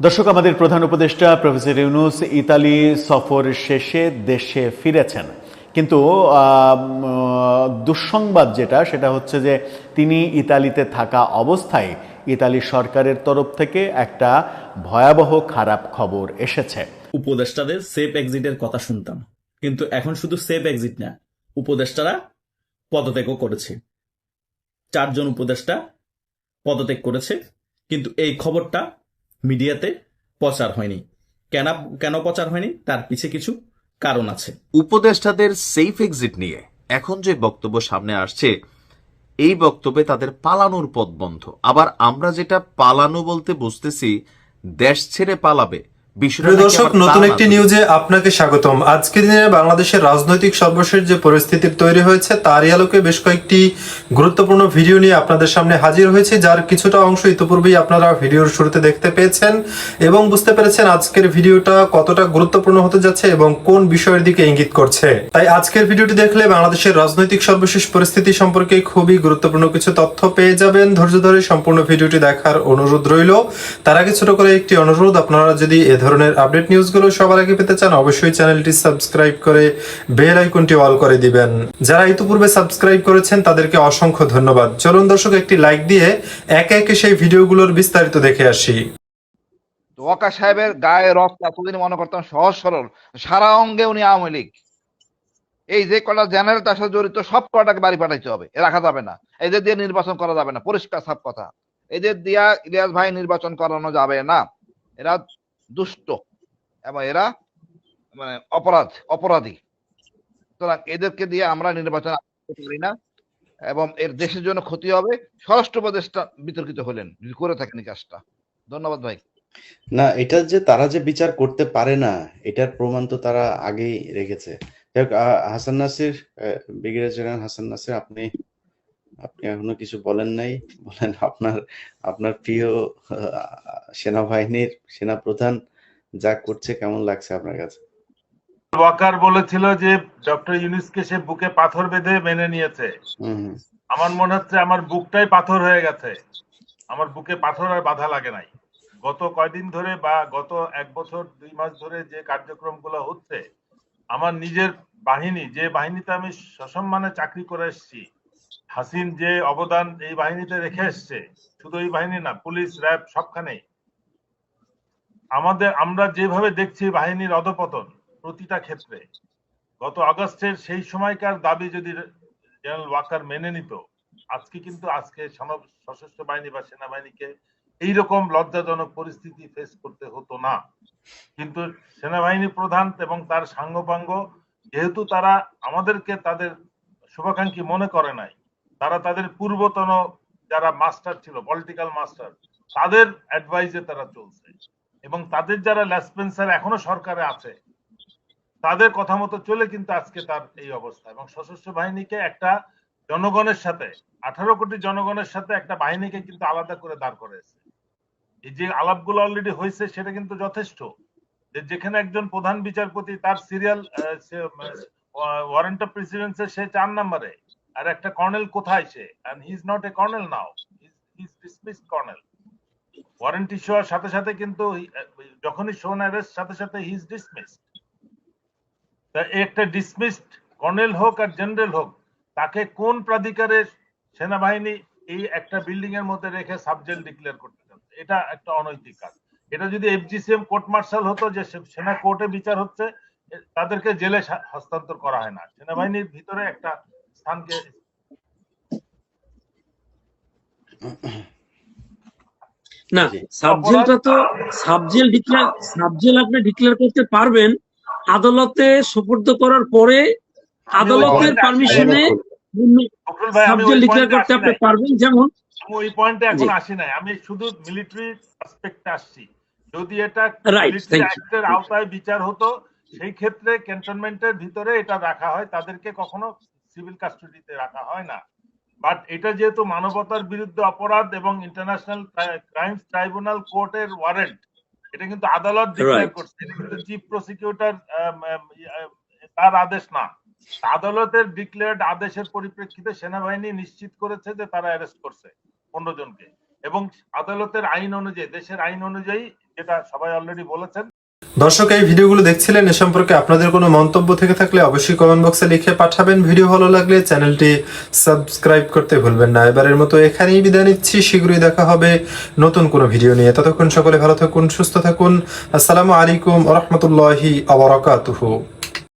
দর্শক, আমাদের প্রধান উপদেষ্টা প্রফেসর ইউনুস ইতালি সফর শেষে দেশে ফিরেছেন। কিন্তু দুঃসংবাদ যেটা, সেটা হচ্ছে যে তিনি ইতালিতে থাকা অবস্থায় ইতালি সরকারের তরফ থেকে একটা ভয়াবহ খারাপ খবর এসেছে। উপদেষ্টাদের সেফ এক্সিটের কথা শুনতাম। কিন্তু এখন শুধু সেফ এক্সিট না, উপদেষ্টারা পদত্যাগও করেছে। চারজন উপদেষ্টা পদত্যাগ করেছে, কিন্তু এই খবরটা মিডিয়াতে প্রচার হয়নি। কেন কেন প্রচার হয়নি? তার পিছে কিছু কারণ আছে। উপদেষ্টাদের সেফ এক্সিট নিয়ে এখন যে বক্তব্য সামনে আসছে, এই বক্তব্যে তাদের পালানোর পথ বন্ধ। আবার আমরা যেটা পালানো বলতে বুঝতেছি, দেশ ছেড়ে পালাবে। দর্শক নতুন। একটি নিউজে আপনাকে স্বাগতম। আজকের দিনে বাংলাদেশের রাজনৈতিক সর্বশেষ যে পরিস্থিতি তৈরি হয়েছে তারই আলোকে বেশ কয়েকটি গুরুত্বপূর্ণ ভিডিও নিয়ে আপনাদের সামনে হাজির হয়েছে যার কিছুটা অংশ ইতিপূর্বেই আপনারা ভিডিওর শুরুতে দেখতে পেয়েছেন এবং বুঝতে পেরেছেন আজকের ভিডিওটা কতটা গুরুত্বপূর্ণ হতে যাচ্ছে এবং কোন বিষয়ের দিকে ইঙ্গিত করছে। তাই আজকের ভিডিওটি দেখলে বাংলাদেশের রাজনৈতিক সর্বশেষ পরিস্থিতি সম্পর্কে খুবই গুরুত্বপূর্ণ কিছু তথ্য পেয়ে যাবেন। ধৈর্য ধরে সম্পূর্ণ ভিডিওটি দেখার অনুরোধ রইল। তার আগে ছোট করে একটি অনুরোধ আপনারা যদি এ ধরনের আপডেট নিউজগুলো সবার আগে পেতে চান অবশ্যই চ্যানেলটি সাবস্ক্রাইব করে বেল আইকনটি অল করে দিবেন। যারা ইতিপূর্বে সাবস্ক্রাইব করেছেন, তাদেরকে অসংখ্য ধন্যবাদ। চলুন দর্শক, একটি লাইক দিয়ে একে একে সেই ভিডিওগুলোর বিস্তারিত দেখে আসি। ওয়াকা সাহেবের গায়ে রক্ত এতদিন মনে করতাম সহজ সরল, সারা অঙ্গে উনি আওয়ামী লীগ। এই যে কটা জেনারেল তার সাথে জড়িত সব কটাকে বাড়ি পাঠাইতে হবে রাখা যাবে না। এদের দিয়ে নির্বাচন করা যাবে না, পরিষ্কার সাপ কথা। এদের দিয়া ইলিয়াস ভাই নির্বাচন করানো যাবে না। এরা দুষ্ট এবং এরা মানে অপরাধ, অপরাধী। সুতরাং এদেরকে দিয়ে আমরা নির্বাচন পারি না এবং এর দেশের জন্য ক্ষতি হবে। স্বরাষ্ট্র উপদেষ্টা বিতর্কিত হলেন, যদি করে থাকেন কাজটা। ধন্যবাদ ভাই। না, এটা যে তারা যে বিচার করতে পারে না, এটার প্রমাণ তো তারা আগেই রেখেছে। হাসান নাসির ব্রিগেডিয়ার জেনারেল হাসান নাসির, আপনি আপনি এখনও কিছু বলেন নাই। বলেন আপনার আপনার প্রিয় সেনাবাহিনীর সেনাপ্রধান যা করছে কেমন লাগছে আপনার কাছে? ওয়াকার বলেছিল যে ডক্টর ইউনুসকে সে বুকে পাথর বেঁধে মেনে নিয়েছে। আমার মনে হচ্ছে আমার বুকটাই পাথর হয়ে গেছে। আমার বুকে পাথর আর বাধা লাগে নাই। গত কয়দিন ধরে বা গত এক বছর দুই মাস ধরে যে কার্যক্রমগুলো হচ্ছে আমার নিজের বাহিনী যে বাহিনীতে আমি সসম্মানে চাকরি করে এসেছি হাসিন যে অবদান এই বাহিনীতে রেখে এসছে, শুধু এই বাহিনী না, পুলিশ, র্যাব, সবখানেই। আমাদের, আমরা যেভাবে দেখছি বাহিনীর অধপতন প্রতিটা ক্ষেত্রে, গত আগস্টের সেই সময়কার দাবি যদি জেনারেল ওয়াকার মেনে নিত, আজকে কিন্তু আজকে সশস্ত্র বাহিনী বা সেনাবাহিনীকে এইরকম লজ্জাজনক পরিস্থিতি ফেস করতে হতো না। কিন্তু সেনাবাহিনী প্রধান এবং তার সাঙ্গপাঙ্গ, যেহেতু তারা আমাদেরকে তাদের শুভাকাঙ্ক্ষী মনে করে নাই তারা তাদের পূর্বতন যারা মাস্টার ছিল পলিটিক্যাল মাস্টার তাদের অ্যাডভাইসে তারা চলছে। এবং তাদের যারা ল্যাসপেন্সার এখনও সরকারে আছে, তাদের কথা মতো চলে কিন্তু আজকে তার এই অবস্থা। এবং সশস্ত্র বাহিনীকে একটা জনগণের সাথে, আঠারো কোটি জনগণের সাথে একটা বাহিনীকে কিন্তু আলাদা করে দাঁড় করেছে। এই যে আলাপগুলো অলরেডি হয়েছে, সেটা কিন্তু যথেষ্ট। যে যেখানে একজন প্রধান বিচারপতি তার সিরিয়াল ওয়ারেন্ট অফ প্রেসিডেন্সে সে চার নম্বরে আর একটা কর্নেল কোথায় সে? And he is not a colonel now he is dismiss colonel warrant issue হওয়ার সাথে সাথে কিন্তু যখনই শোন অ্যারেস্ট সাথে সাথে হি ইজ ডিসমিসড একটা ডিসমিসড কর্নেল হোক আর জেনারেল হোক, তাকে কোন প্রাধিকারে সেনাবাহিনী এই একটা বিল্ডিং এর মধ্যে রেখে সাবজেল ডিক্লেয়ার করতে চাচ্ছে এটা একটা অনৈতিক কাজ। এটা যদি এফজিসিএম কোর্ট মার্শাল হতো যে সেনা কোর্টে বিচার হচ্ছে তাদেরকে জেলে হস্তান্তর করা হয় না। সেনাবাহিনীর ভিতরে একটা স্থানকে না সাবজেলটা তো sub jail declare sub jail আপনি ডিক্লেয়ার করতে পারবেন আদালতে সুপর্দ করার পরে আদালতের পারমিশনে সাবজেল ডিক্লেয়ার করতে আপনি পারবেন যেমন ওই পয়েন্টে এখন। আসি নাই। আমি শুধু মিলিটারি অ্যাসপেক্টে আসছি। যদি এটা আওতায় বিচার হতো সেই ক্ষেত্রে ক্যান্টনমেন্টের ভিতরে এটা রাখা হয়। তাদেরকে কখনো সিভিল কাস্টডিতে রাখা হয় না। বাট এটা যেহেতু মানবতার বিরুদ্ধে অপরাধ এবং ইন্টারন্যাশনাল ক্রাইমস ট্রাইব্যুনাল কোর্টের ওয়ারেন্ট এটা কিন্তু আদালত ডিক্লেয়ার করছে। এটা কিন্তু চিফ প্রসিকিউটর তার আদেশ না। আদালতের ডিক্লেয়ার্ড আদেশের পরিপ্রেক্ষিতে সেনাবাহিনী নিশ্চিত করেছে যে তারা অ্যারেস্ট করছে পনেরো জনকে। এবং আদালতের আইন অনুযায়ী দেশের আইন অনুযায়ী যেটা সবাই অলরেডি বলেছেন দর্শক, এই ভিডিওগুলো দেখছিলেন, এ সম্পর্কে আপনাদের কোনো মন্তব্য থেকে থাকলে অবশ্যই কমেন্ট বক্সে লিখে পাঠাবেন। ভিডিও ভালো লাগলে চ্যানেলটি সাবস্ক্রাইব করতে ভুলবেন না। এবারের মতো এখানেই বিদায় নিচ্ছি। শীঘ্রই দেখা হবে নতুন কোনো ভিডিও নিয়ে। ততক্ষণ সকলে ভালো থাকুন, সুস্থ থাকুন। আসসালামু আলাইকুম রহমতুল্লাহি আবরাকাতুহু